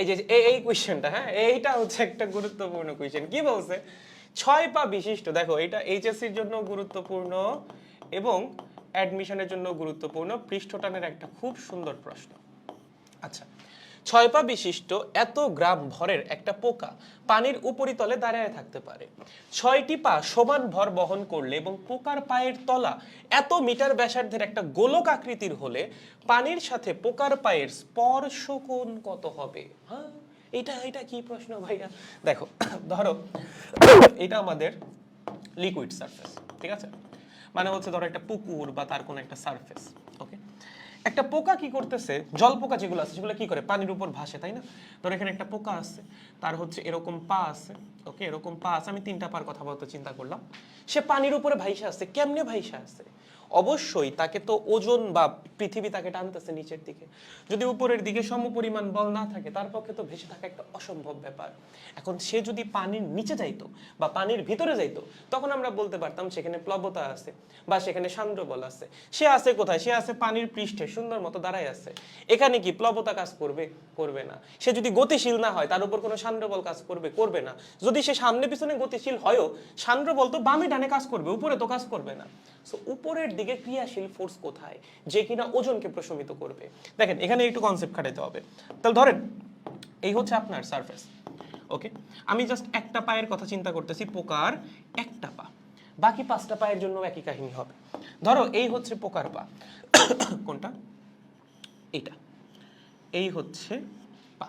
এই যে, এই কোয়েশ্চেনটা হ্যাঁ? এইটা হচ্ছে একটা গুরুত্বপূর্ণ কোয়েশ্চেন কি বলছে? ছয় পা বিশিষ্ট, দেখো, এটা এইচএসসির জন্য গুরুত্বপূর্ণ এবং অ্যাডমিশনের জন্য গুরুত্বপূর্ণ। পৃষ্ঠটানের একটা খুব সুন্দর প্রশ্ন। আচ্ছা ছয় পা বিশিষ্ট এত গ্রাম ভরের একটা পোকা পানির উপরিতলে দাঁড়ায় থাকতে পারে। ছয়টি পা সমান ভর বহন করলে এবং পোকার পায়ের তলা এত মিটার ব্যাসার্ধের একটা গোলক আকৃতির হলে পানির সাথে পোকার পায়ের স্পর্শ কোণ কত হবে? হ্যাঁ? এটা এটা কি প্রশ্ন ভাইয়া? দেখো, ধরো, এটা আমাদের লিকুইড সারফেস ঠিক আছে? মানে হচ্ছে ধরো একটা পুকুর বা তার কোনো একটা সারফেস একটা পোকা কি করতেছে? জল পোকা যেগুলো আছে, সেগুলো কি করে? পানির উপর ভাসে, তাই না? ধর এখানে একটা পোকা আছে, তার হচ্ছে এরকম পা আছে ওকে এরকম পা আছে, আমি তিনটা পার কথা বলতে চিন্তা করলাম। সে পানির উপরে ভাইসা আছে, কেমনে ভাইসা আছে? অবশ্যই তাকে তো ওজন বা পৃথিবী তাকে টানতেছে নিচের দিকে। যদি উপরের দিকে সমপরিমাণ বল না থাকে, তার পক্ষে তো ভেসে থাকা একটা অসম্ভব ব্যাপার। এখন সে যদি পানির নিচে যাইতো বা পানির ভিতরে যাইতো, তখন আমরা বলতে পারতাম সেখানে প্লবতা আছে বা সেখানে সান্দ্র বল আছে। সে আছে কোথায়? সে আছে পানির পৃষ্ঠে, সুন্দর মতো দাঁড়ায় আছে। এখানে কি প্লবতা কাজ করবে? করবে না। সে যদি গতিশীল না হয়, তার উপর কোনো সান্দ্র বল কাজ করবে? করবে না। যদি সে সামনে পিছনে গতিশীল হয়ও সান্দ্র বল তো বামে ডানে কাজ করবে, উপরে তো কাজ করবে না। সো উপরের দিকে ক্রিয়াশীল ফোর্স কোথায়? যে কিনা ওজনকে প্রশমিত করবে। দেখেন, এখানে একটু কনসেপ্ট খাটাইতে হবে। তাহলে ধরেন, এই হচ্ছে আপনার সারফেস ওকে আমি জাস্ট একটা পায়ের কথা চিন্তা করতেছি, পোকার একটা পা। বাকি পাঁচটা পায়ের জন্য একই কাহিনী হবে। ধরো, এই হচ্ছে পোকার পা। কোনটা? এটা এই হচ্ছে পা।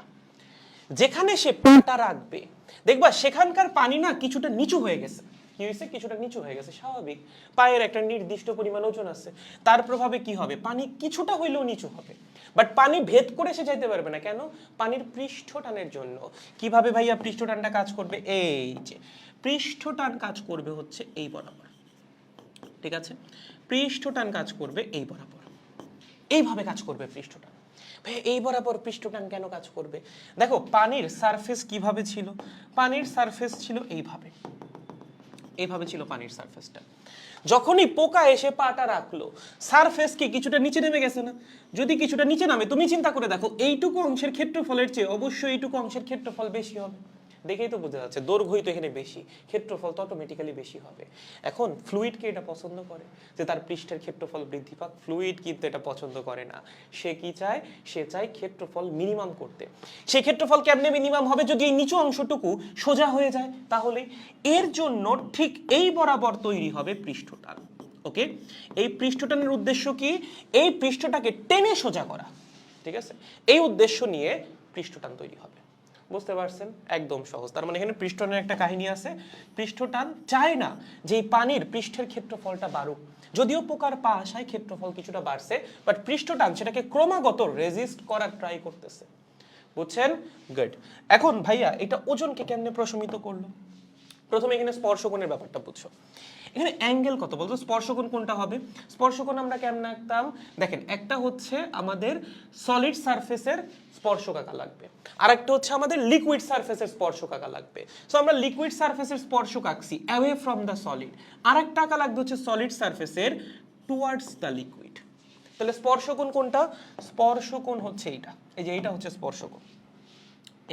যেখানে সে পাটা রাখবে, দেখবা সেখানকার পানি না কিছুটা নিচু হয়ে গেছে। কি কিছুটা নিচু হয়ে গেছে, স্বাভাবিক। পায়ের একটা নির্দিষ্ট পরিমাণ ওজন আছে। তার প্রভাবে কি হবে? পানি কিছুটা হইলেও নিচু হবে। বাট পানি ভেদ করে সে যাইতে পারবে না। কেন? পানির পৃষ্ঠ টানের জন্য। কীভাবে ভাইয়া পৃষ্ঠটানটা কাজ করবে? এই যে, পৃষ্ঠটান কাজ করবে হচ্ছে এই বরাবর। ঠিক আছে? পৃষ্ঠটান কাজ করবে এই বরাবর। এইভাবে কাজ করবে পৃষ্ঠটান। ভাই এই বরাবর পৃষ্ঠটান কেন কাজ করবে? দেখো, পানির সারফেস কীভাবে ছিল? পানির সারফেস ছিল এইভাবে। এইভাবে ছিল পানির সারফেসটা যখনই পোকা এসে পাটা রাখল সারফেস কি কিছুটা নিচে নেমে গেছে না? যদি কিছুটা নিচে নামে, তুমি চিন্তা করে দেখো, এইটুকু অংশের ক্ষেত্রফলের চেয়ে অবশ্যই এইটুকু অংশের ক্ষেত্রফল বেশি হবে। দেখেই তো বোঝা যাচ্ছে দৈর্ঘ্যই তো এখানে বেশি, ক্ষেত্রফল তো অটোমেটিক্যালি বেশি হবে। এখন ফ্লুইডকে এটা পছন্দ করে? যে তার পৃষ্ঠের ক্ষেত্রফল বৃদ্ধি পাক ফ্লুইড কিন্তু এটা পছন্দ করে না। সে কি চায়? সে চায় ক্ষেত্রফল মিনিমাম করতে। সেই ক্ষেত্রফল কেমনে মিনিমাম হবে? যদি এই নিচু অংশটুকু সোজা হয়ে যায়, তাহলে এর জন্য ঠিক এই বরাবর তৈরি হবে পৃষ্ঠটান। ওকে? এই পৃষ্ঠটানের উদ্দেশ্য কি? এই পৃষ্ঠটাকে টেনে সোজা করা। ঠিক আছে? এই উদ্দেশ্য নিয়ে পৃষ্ঠটান তৈরি হবে। বুঝতে পারছেন? একদম সহজ। তার মানে এখানে পৃষ্ঠটানের একটা কাহিনী আছে। পৃষ্ঠটান চায় না যে পানির পৃষ্ঠের ক্ষেত্রফলটা বাড়ুক। যদিও পোকার পা আসায় ক্ষেত্রফল কিছুটা বাড়ছে বাট পৃষ্ঠটান সেটাকে ক্রমাগত রেজিস্ট করার ট্রাই করতেছে। বুঝছেন? গুড এখন ভাইয়া, এটা ওজনকে কেমনে প্রশমিত করল? প্রথমে এখানে স্পর্শকোণের ব্যাপারটা বুঝছ। এখানে অ্যাঙ্গেল কত বলতো? স্পর্শকোণ কোনটা হবে? স্পর্শকোণ আমরা কেমন আঁকতাম? দেখেন, একটা হচ্ছে আমাদের সলিড সারফেসের স্পর্শক আঁকা লাগবে। আর একটা হচ্ছে আমাদের লিকুইড সারফেসের স্পর্শক আঁকা লাগবে। সো আমরা লিকুইড সারফেসের স্পর্শক আঁকছি অ্যাওয়ে ফ্রম দ্য সলিড আর একটা আঁকা লাগবে হচ্ছে সলিড সারফেসের টুয়ার্ডস দ্য লিকুইড তাহলে স্পর্শকোণ কোনটা? স্পর্শকোণ হচ্ছে এইটা। এই যে এইটা হচ্ছে স্পর্শকোণ।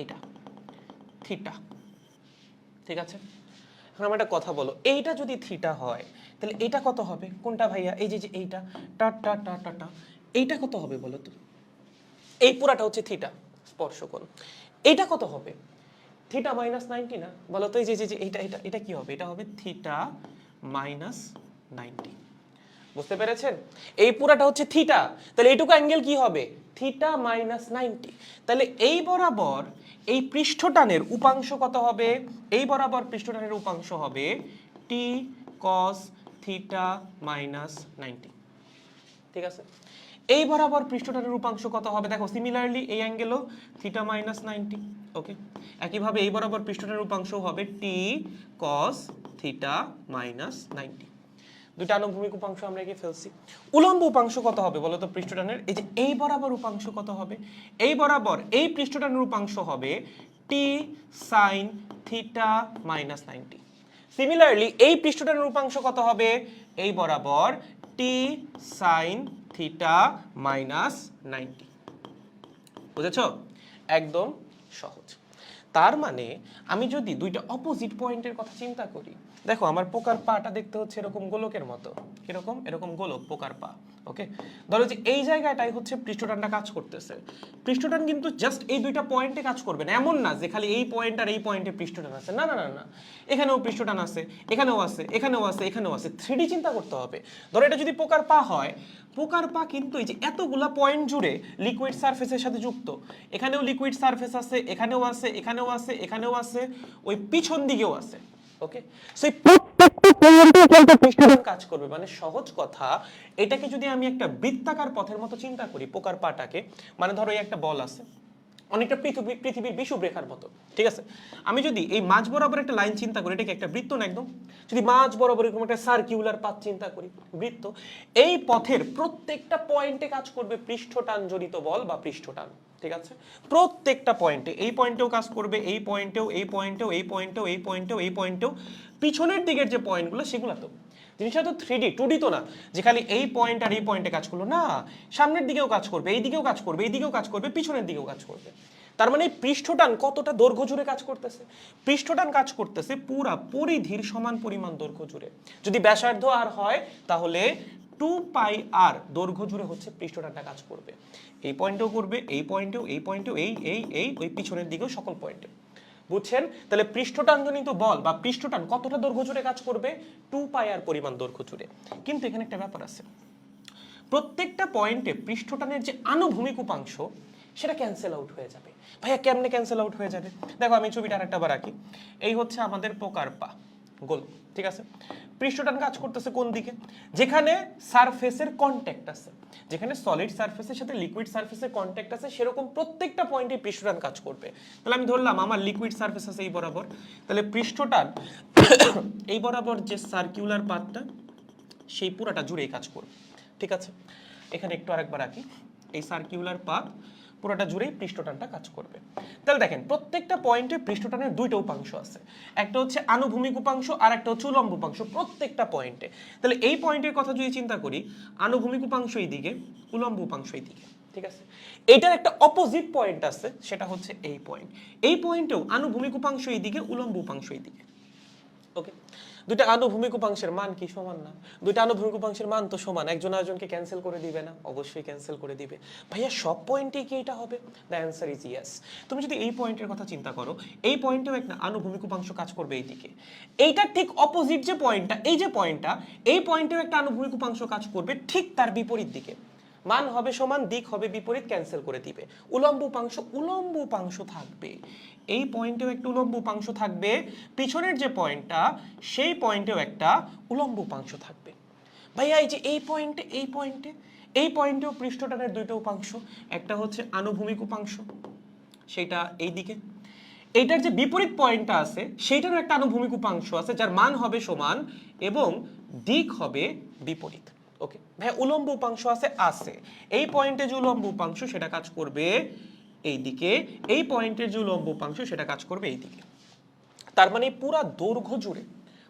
এইটা। থিটা ঠিক আছে? এখন আমার একটা কথা বলো। এইটা যদি থিটা হয়, তাহলে এটা কত হবে? কোনটা ভাইয়া? এই যে যে এইটা। টা টা টা টা টা। এইটা কত হবে বলো তো? এই পুরাটা হচ্ছে থিটা স্পর্শকোণ। এইটা কত হবে? থিটা মাইনাস নাইনটি না? বলো তো এই যে যে যে এইটা এটা এটা কি হবে? এটা হবে থিটা মাইনাস নাইনটি বুঝতে পেরেছেন? এই পুরাটা হচ্ছে থিটা তাহলে এইটুকু অ্যাঙ্গেল কি হবে? থিটা মাইনাস নাইনটি তাহলে এই বরাবর এই পৃষ্ঠটানের উপাংশ কত হবে? এই বরাবর পৃষ্ঠটানের উপাংশ হবে T cos theta minus ninety ঠিক আছে? এই বরাবর পৃষ্ঠটানের উপাংশ কত হবে? দেখো সিমিলারলি এই অ্যাঙ্গেলও থিটা মাইনাস নাইনটি ওকে একইভাবে এই বরাবর পৃষ্ঠটানের উপাংশ হবে T cos theta minus ninety দুইটা আনুভূমিক উপাংশ আমরা এঁকে ফেলছি। উলম্ব উপাংশ কত হবে বলো তো পৃষ্ঠটানের? এই যে এই বরাবর উপাংশ কত হবে? এই বরাবর এই পৃষ্ঠটানের উপাংশ হবে T sine theta minus ninety similarly এই পৃষ্ঠটানের উপাংশ কত হবে? এই বরাবর T sine theta minus ninety বুঝেছ? একদম সহজ। তার মানে আমি যদি দুইটা অপোজিট পয়েন্টের কথা চিন্তা করি দেখো, আমার পোকার পাটা দেখতে হচ্ছে এরকম গোলকের মতো। কীরকম? এরকম গোলক, পোকার পা ওকে ধরো যে এই জায়গাটাই হচ্ছে পৃষ্ঠটানটা কাজ করতেছে। পৃষ্ঠটান কিন্তু জাস্ট এই দুইটা পয়েন্টে কাজ করবে না। এমন না যে খালি এই পয়েন্ট আর এই পয়েন্টে পৃষ্ঠটান আছে। না না না না। এখানেও পৃষ্ঠটান আছে, এখানেও আছে এখানেও আছে এখানেও আছে। থ্রিডি চিন্তা করতে হবে। ধরো এটা যদি পোকার পা হয়, পোকার পা কিন্তু এই যে এতগুলা পয়েন্ট জুড়ে লিকুইড সারফেসের সাথে যুক্ত। এখানেও লিকুইড সারফেস আছে, এখানেও আছে এখানেও আছে এখানেও আছে, ওই পিছন দিকেও আছে। ওকে সেই কাজ করবে। মানে সহজ কথা, এটাকে যদি আমি একটা বৃত্তাকার পথের মতো চিন্তা করি, পোকার পাটাকে মানে ধরো এই একটা বল আছে, অনেকটা পৃথিবী, পৃথিবীর মতো, ঠিক আছে? আমি যদি এই মাঝ বরাবর একটা লাইন চিন্তা করি, এটাকে একটা বৃত্ত না একদম? যদি মাঝ বরাবর এরকম একটা সার্কিউলার পাথ চিন্তা করি, বৃত্ত, এই পথের প্রত্যেকটা পয়েন্টে কাজ করবে পৃষ্ঠটান জড়িত বল বা পৃষ্ঠটান। ঠিক আছে? প্রত্যেকটা পয়েন্টে এই পয়েন্টেও কাজ করবে, এই পয়েন্টেও এই পয়েন্টেও এই পয়েন্টেও এই পয়েন্টেও এই পয়েন্টেও পিছনের দিকের যে পয়েন্টগুলো সেগুলো তো। জিনিসটা তো থ্রি ডি টু ডি তো না। যে খালি এই পয়েন্ট আর এই পয়েন্টে কাজ করল, না। সামনের দিকেও কাজ করবে, এই দিকেও কাজ করবে, এই দিকেও কাজ করবে, পিছনের দিকেও কাজ করবে। তার মানে পৃষ্ঠটান কতটা দৈর্ঘ্য জুড়ে কাজ করতেছে? পৃষ্ঠটান কাজ করতেছে পুরা পরিধির সমান পরিমাণ দৈর্ঘ্য জুড়ে। যদি ব্যাসার্ধ আর হয়, তাহলে টু পাই আর দৈর্ঘ্য জুড়ে হচ্ছে পৃষ্ঠটানটা কাজ করবে। এই পয়েন্টেও করবে, এই পয়েন্টেও এই পয়েন্টেও, এই এই এই, ওই পিছনের দিকেও সকল পয়েন্টে। বুঝছেন? তাহলে পৃষ্ঠটান পৃষ্ঠটানজনিত বল বা পৃষ্ঠটান কতটা দৈর্ঘ্য জুড়ে কাজ করবে? টু পাই আর পরিমাণ দৈর্ঘ্য জুড়ে। কিন্তু এখানে একটা ব্যাপার আছে। প্রত্যেকটা পয়েন্টে পৃষ্ঠটানের যে আনুভূমিক উপাংশ, সেটা ক্যান্সেল আউট হয়ে যাবে। ভাইয়া, কেমনে ক্যান্সেল আউট হয়ে যাবে? দেখো, আমি ছবিটা আরেকটা বার আঁকি। এই হচ্ছে আমাদের পোকার পা। গোল, ঠিক আছে? পৃষ্ঠটান কাজ করতেছে কোন দিকে? যেখানে সারফেসের কন্ট্যাক্ট আছে। যেখানে সলিড সারফেসের সাথে লিকুইড সারফেসের কন্ট্যাক্ট আছে, সেরকম প্রত্যেকটা পয়েন্টে পৃষ্ঠটান কাজ করবে। তাহলে আমি ধরলাম আমার লিকুইড সারফেস আছে এই বরাবর। তাহলে পৃষ্ঠটান এই বরাবর যে সার্কিউলার পাতটা, সেই পুরাটা জুড়েই কাজ করবে। ঠিক আছে? এখানে একটু আরেকবার আঁকি। এই সার্কিউলার পাথ পুরোটা জুড়েই পৃষ্ঠটানটা কাজ করবে। তাহলে দেখেন, প্রত্যেকটা পয়েন্টে পৃষ্ঠটানের দুইটা উপাংশ আছে। একটা হচ্ছে আনুভূমিক উপাংশ, আর একটা হচ্ছে উলম্ব উপাংশ, প্রত্যেকটা পয়েন্টে তাহলে এই পয়েন্টের কথা যদি চিন্তা করি, আনুভূমিক উপাংশ এই দিকে উলম্ব উপাংশ এই দিকে ঠিক আছে? এটার একটা অপোজিট পয়েন্ট আছে, সেটা হচ্ছে এই পয়েন্ট এই পয়েন্টেও আনুভূমিক উপাংশ এই দিকে উলম্ব উপাংশ এই দিকে ওকে দুইটা আনুভূমিক উপাংশের মান কি সমান না? দুইটা আনুভূমিক উপাংশের মান তো সমান, একজন আরেকজনকে ক্যান্সেল করে দিবে না? অবশ্যই ক্যান্সেল করে দিবে। ভাইয়া, সব পয়েন্টে কি এটা হবে? দ্য অ্যান্সার ইজ ইয়েস তুমি যদি এই পয়েন্টের কথা চিন্তা করো, এই পয়েন্টেও একটা আনুভূমিক উপাংশ কাজ করবে এই দিকে এইটার ঠিক অপোজিট যে পয়েন্টটা এই যে পয়েন্টটা এই পয়েন্টেও একটা আনুভূমিক উপাংশ কাজ করবে ঠিক তার বিপরীত দিকে। মান হবে সমান, দিক হবে বিপরীত ক্যান্সেল করে দিবে। উলম্ব উপাংশ উলম্ব উপাংশ থাকবে। এই পয়েন্টেও একটা উলম্ব উপাংশ থাকবে। পিছনের যে পয়েন্টটা, সেই পয়েন্টেও একটা উলম্ব উপাংশ থাকবে। ভাইয়া, এই যে এই পয়েন্টে এই পয়েন্টে, এই পয়েন্টেও পৃষ্ঠটানের দুইটা উপাংশ। একটা হচ্ছে আনুভূমিক উপাংশ, সেটা এই দিকে। এইটার যে বিপরীত পয়েন্টটা আছে, সেইটারও একটা আনুভূমিক উপাংশ আছে, যার মান হবে সমান এবং দিক হবে বিপরীত। ওকে ভাই, উলম্ব উপাংশ আছে আছে। এই পয়েন্টে যে উলম্ব উপাংশ, সেটা কাজ করবে এই দিকে এই পয়েন্টের যে উলম্ব উপাংশ, সেটা কাজ করবে এই দিকে তার মানে পুরা দৈর্ঘ্য জুড়ে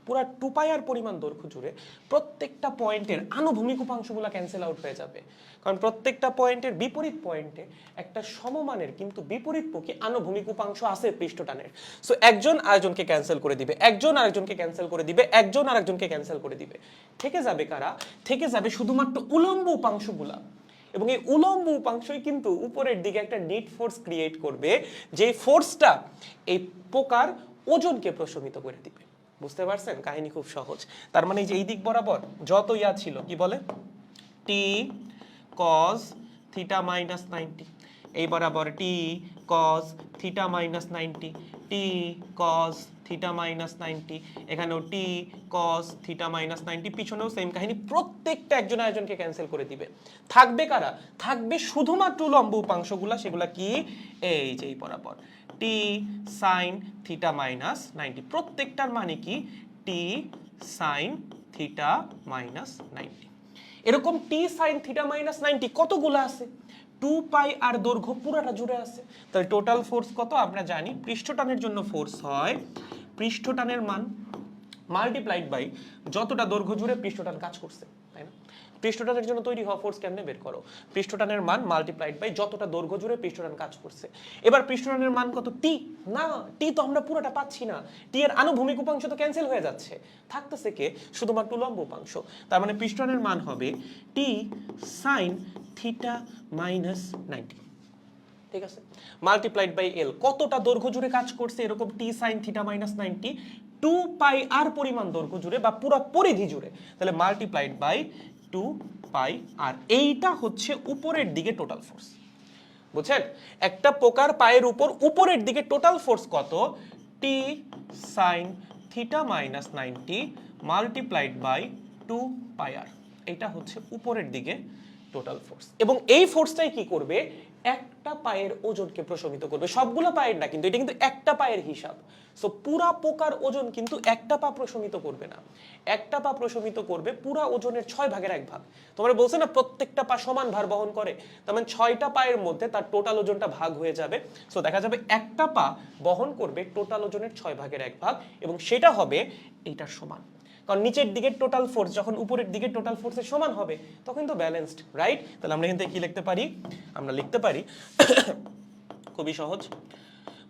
পুরা টুপায়ার পরিমাণ দৈর্ঘ্য জুড়ে প্রত্যেকটা পয়েন্টের আনুভূমিক উপাংশগুলো ক্যান্সেল আউট হয়ে যাবে। কারণ প্রত্যেকটা পয়েন্টের বিপরীত পয়েন্টে একটা সমমানের কিন্তু বিপরীত পক্ষে আনুভূমিক উপাংশ আছে পৃষ্ঠটানের। সো একজন আরেকজনকে ক্যান্সেল করে দিবে, একজন আরেকজনকে ক্যান্সেল করে দিবে, একজন আরেকজনকে ক্যান্সেল করে দিবে। থেকে যাবে কারা? থেকে যাবে শুধুমাত্র উলম্ব উপাংশগুলা। এবং এই উলম্ব উপাংশই কিন্তু উপরের দিকে একটা নিট ফোর্স ক্রিয়েট করবে যে ফোর্সটা এই পোকার ওজনকে প্রশমিত করে দিবে। বুঝতে পারছেন? কাহিনী খুব সহজ। তার মানে এই যে এই দিক বরাবর যত ইয়া ছিল, কি বলে? T cos theta minus ninety এই বরাবর T cos theta minus ninety T cos theta minus ninety এখানেও T cos theta minus ninety পিছনেও সেম কাহিনী। প্রত্যেকটা একজন আয়োজনকে ক্যান্সেল করে দিবে। থাকবে কারা? থাকবে শুধুমাত্র লম্ব উপাংশগুলা, সেগুলা কি? এই যে এই বরাবর। T sine theta minus ninety প্রত্যেকটার মানে কি? T sine theta minus ninety এরকম T sine theta minus ninety কতগুলো আছে? টু পাই আর দৈর্ঘ্য পুরাটা জুড়ে আছে। তাহলে টোটাল ফোর্স কত? আমরা জানি পৃষ্ঠটানের জন্য ফোর্স হয়। পৃষ্ঠটানের মান মাল্টিপ্লাইড বাই যতটা দৈর্ঘ্য জুড়ে পৃষ্ঠটান কাজ করছে। পৃষ্ঠটানের জন্য তৈরি হওয়া ফোর্স কেমনে বের করো? পৃষ্ঠটানের মান মাল্টিপ্লাইড বাই যতটা দৈর্ঘ্য জুড়ে পৃষ্ঠটান কাজ করছে। এবার পৃষ্ঠটানের মান কত? টি না টি তো আমরা পুরোটা পাচ্ছি না। টি এর আনুভূমিক উপাংশ তো ক্যান্সেল হয়ে যাচ্ছে। থাকতেছে কে? শুধুমাত্র লম্ব উপাংশ। তার মানে পৃষ্ঠটানের মান হবে T sine theta minus ninety ঠিক আছে? মাল্টিপ্লাইড বাই এল কতটা দৈর্ঘ্য জুড়ে কাজ করছে এরকম টি sine theta minus ninety two pi আর পরিমাণ দৈর্ঘ্য জুড়ে বা পুরো পরিধি জুড়ে। তাহলে মাল্টিপ্লাইড বাই টু পাই আর এইটা হচ্ছে উপরের দিকে টোটাল ফোর্স বুঝছেন? একটা পোকার পায়ের উপর উপরের দিকে টোটাল ফোর্স কত? T sine theta minus ninety multiplied by two pi r এটা হচ্ছে উপরের দিকে টোটাল ফোর্স এবং এই ফোর্সটাই কি করবে? একটা পায়ের ওজনকে প্রশমিত করবে। সবগুলো পায়ের না, কিন্তু এটা কিন্তু একটা পায়ের হিসাব। সো পুরা পোকার ওজন কিন্তু একটা পা প্রশমিত করবে না। একটা পা প্রশমিত করবে পুরা ওজনের ছয় ভাগের এক ভাগ। তোমরা বলছে না প্রত্যেকটা পা সমান ভার বহন করে? তার মানে ছয়টা পায়ের মধ্যে তার টোটাল ওজনটা ভাগ হয়ে যাবে। সো দেখা যাবে একটা পা বহন করবে টোটাল ওজনের ছয় ভাগের এক ভাগ এবং সেটা হবে এইটার সমান। কারণ নিচের দিকে টোটাল ফোর্স যখন উপরের দিকে টোটাল ফোর্সের সমান হবে, তখন তো ব্যালেন্সড রাইট তাহলে আমরা থেকে কি লিখতে পারি? আমরা লিখতে পারি, খুবই সহজ।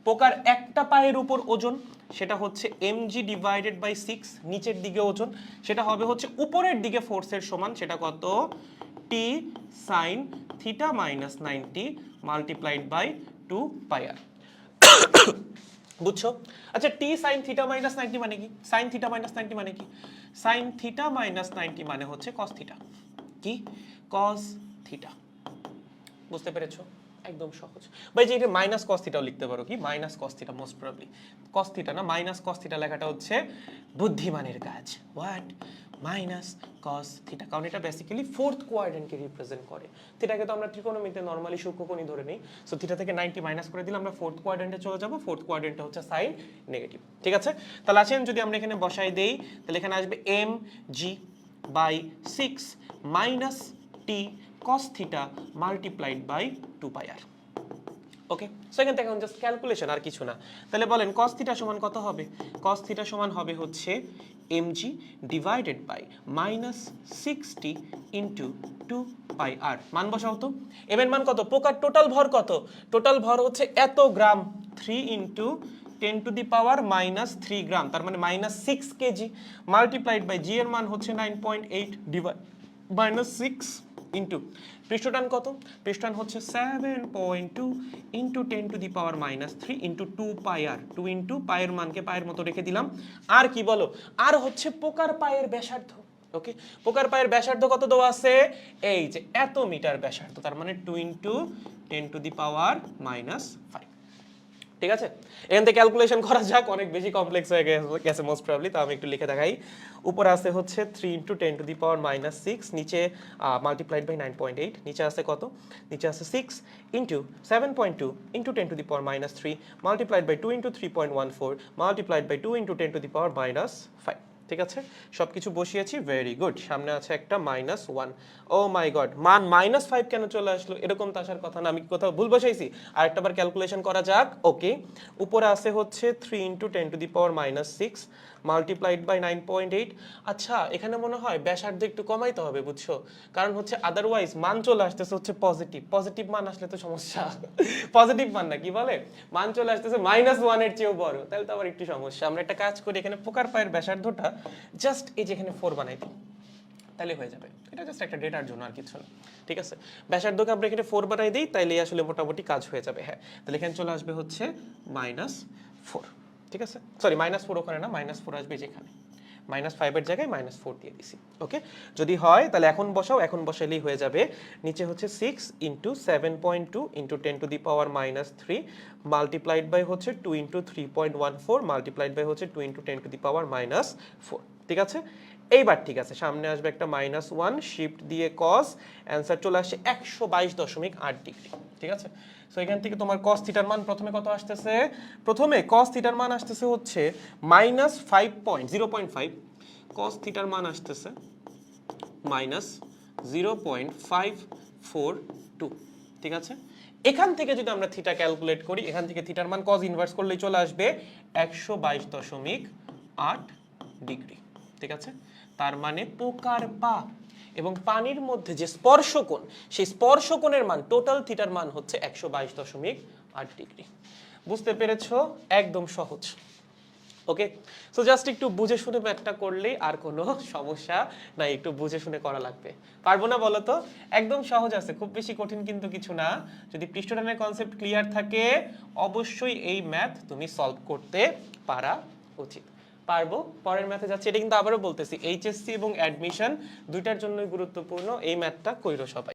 পোকার একটা পায়ের উপর ওজন, সেটা হচ্ছে এমজি ডিভাইডেড বাই সিক্স নিচের দিকে ওজন, সেটা হবে হচ্ছে উপরের দিকে ফোর্সের সমান, সেটা কত? T sine theta minus ninety multiplied by two pi r বুঝছ? আচ্ছা T sine theta minus ninety মানে কি? সাইন থিটা মাইনাস নাইনটি মানে কি? সাইন থিটা মাইনাস নাইনটি মানে হচ্ছে কস থিটা কি? কস থিটা বুঝতে পেরেছ? একদম সহজ। ভাই, যে এটা মাইনাস কস থিটাও লিখতে পারো কি? Minus cos theta most probably cos theta না? মাইনাস কস থিটা লেখাটা হচ্ছে বুদ্ধিমানের কাজ। হোয়াট মাইনাস কস থিটা কারণ এটা বেসিক্যালি ফোর্থ কোয়াড্রেন্টকে রিপ্রেজেন্ট করে। থিটাকে তো আমরা ত্রিকোণমিতিতে নর্মালি সূক্ষ্মকোণই ধরে নিই। সো থিটা থেকে 90 মাইনাস করে দিলে আমরা ফোর্থ কোয়াড্রেন্টে চলে যাব। ফোর্থ কোয়াড্রেন্টটা হচ্ছে সাইন নেগেটিভ ঠিক আছে? তাহলে আছেন যদি আমরা এখানে বসাই দেই, তাহলে এখানে আসবে M G by six minus T cos theta multiplied by two pi r okay so এখান থেকে জাস্ট ক্যালকুলেশন আর কিছু না। তাহলে বলেন cos থিটা সমান কত হবে? cos থিটা সমান হবে হচ্ছে mg divided by minus sixty into two pi r মান বসাও তো। এম এর মান কত? পোকার টোটাল ভর কত? টোটাল ভর হচ্ছে এত gram. Three into ten to the power minus three gram তার মানে minus six KG multiplied by G এর মান হচ্ছে nine point eight divide minus six into পৃষ্ঠটান কত? পৃষ্ঠটান হচ্ছে seven point two into ten to the power minus three into two pi r two into পায়ের মানকে পায়ের মতো রেখে দিলাম। আর কি বলো? আর হচ্ছে পোকার পায়ের ব্যাসার্ধ ওকে পোকার পায়ের ব্যাসার্ধ কত দেওয়া আছে? এই যে এত মিটার ব্যাসার্ধ, তার মানে two into ten to the power minus five ঠিক আছে? এখান থেকে ক্যালকুলেশন করা যাক, অনেক বেশি কমপ্লেক্স হয়ে গেছে মোস্ট প্রবলি তো আমি একটু লিখে দেখাই। উপরে আছে হচ্ছে three into ten to the power minus six নিচে multiplied by nine point eight নিচে আছে কত? নিচে আছে six into seven point two into ten to the power minus three multiplied by two into three point one four multiplied by two into ten to the power minus five ঠিক আছে? সব কিছু বসিয়েছি ভেরি গুড সামনে আছে একটা minus one oh my god মান minus five কেন চলে আসলো? এরকম তো আসার কথা না, আমি কোথাও ভুল বসাইছি। আর একটা বার ক্যালকুলেশন করা যাক ওকে উপরে আছে হচ্ছে three into ten to the power minus six multiplied by nine point eight আচ্ছা এখানে মনে হয় ব্যাসার্ধ একটু কমাইতে হবে, বুঝছ? কারণ হচ্ছে আদারওয়াইজ মান চলে আসতেছে হচ্ছে পজিটিভ পজিটিভ মান আসলে তো সমস্যা। পজিটিভ মান না, কি বলে? মান চলে আসতেছে মাইনাস ওয়ানের চেয়েও বড়, তাহলে তো আবার একটু সমস্যা। আমরা একটা কাজ করি, এখানে পোকার পায়ের ব্যাসার্ধটা জাস্ট এই যেখানে ফোর বানাই দিই, তাহলে হয়ে যাবে। এটা জাস্ট একটা ডেটার জন্য আর কিছু না, ঠিক আছে? ব্যাসার্ধকে আমরা এখানে ফোর বানাই দিই, তাইলে আসলে মোটামুটি কাজ হয়ে যাবে হ্যাঁ। তাহলে এখানে চলে আসবে হচ্ছে মাইনাস ফোর ঠিক আছে? সরি মাইনাস ফোর ওখানে না মাইনাস ফোর আসবে যেখানে। মাইনাস ফাইভের জায়গায় মাইনাস ফোর দিয়ে দিছি ওকে যদি হয়, তাহলে এখন বসাও, এখন বসাইলেই হয়ে যাবে। নিচে হচ্ছে six into seven point two into ten to the power minus three multiplied by হচ্ছে two into three point one four multiplied by হচ্ছে two into ten to the power minus four ঠিক আছে? এইবার ঠিক আছে, সামনে আসবে একটা মাইনাস ওয়ান শিফট দিয়ে কস অ্যান্সার চলে আসছে একশো বাইশ দশমিক আট ডিগ্রি ঠিক আছে? সো এখান থেকে তোমার কস থিটার মান প্রথমে কত আসতেছে? প্রথমে কস থিটার মান আসতেছে হচ্ছে minus five point zero point five cos থিটার মান আসতেছে minus zero point five four two ঠিক আছে? এখান থেকে যদি আমরা থিটা ক্যালকুলেট করি, এখান থেকে থিটার মান কজ ইনভার্স করলেই চলে আসবে একশো বাইশ দশমিক আট ডিগ্রি ঠিক আছে? তার মানে পোকার পা। এবং পানির মধ্যে যে স্পর্শকোণ, সেই স্পর্শকোণের মান টোটাল থিটার মান হচ্ছে একশো বাইশ দশমিক আট ডিগ্রি। বুঝতে পেরেছ? একদম সহজ। ওকে? সো জাস্ট একটু বুঝে শুনে ম্যাথটা করলেই আর কোনো সমস্যা নাই, একটু বুঝে শুনে করা লাগবে। পারব না বলো তো? একদম সহজ আছে, খুব বেশি কঠিন কিন্তু কিছু না। যদি পৃষ্ঠটানের কনসেপ্ট ক্লিয়ার থাকে, অবশ্যই এই ম্যাথ তুমি সলভ করতে পারা উচিত। পারব। পরের ম্যাথে যাচ্ছি। এটা কিন্তু আবারও বলতেছি এইচএসসি এবং অ্যাডমিশন দুইটার জন্যই গুরুত্বপূর্ণ। এই ম্যাথটা কইরো সবাই।